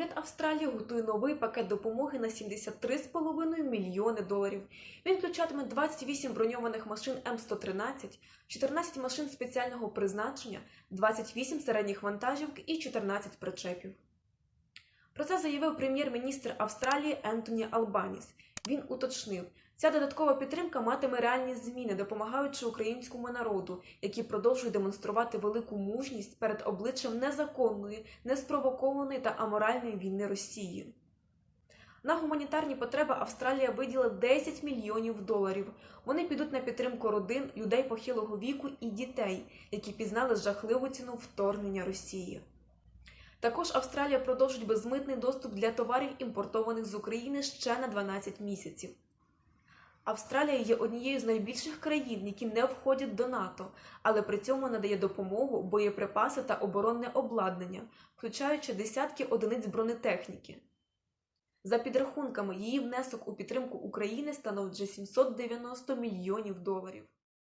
Уряд Австралії готує новий пакет допомоги на 73,5 мільйони доларів. Він включатиме 28 броньованих машин М113, 14 машин спеціального призначення, 28 середніх вантажівок і 14 причепів. Про це заявив прем'єр-міністр Австралії Ентоні Албаніс. Він уточнив, ця додаткова підтримка матиме реальні зміни, допомагаючи українському народу, який продовжує демонструвати велику мужність перед обличчям незаконної, неспровокованої та аморальної війни Росії. На гуманітарні потреби Австралія виділила 10 мільйонів доларів. Вони підуть на підтримку родин, людей похилого віку і дітей, які пізнали жахливу ціну вторгнення Росії. Також Австралія продовжить безмитний доступ для товарів, імпортованих з України ще на 12 місяців. Австралія є однією з найбільших країн, які не входять до НАТО, але при цьому надає допомогу, боєприпаси та оборонне обладнання, включаючи десятки одиниць бронетехніки. За підрахунками, її внесок у підтримку України становить вже 790 мільйонів доларів.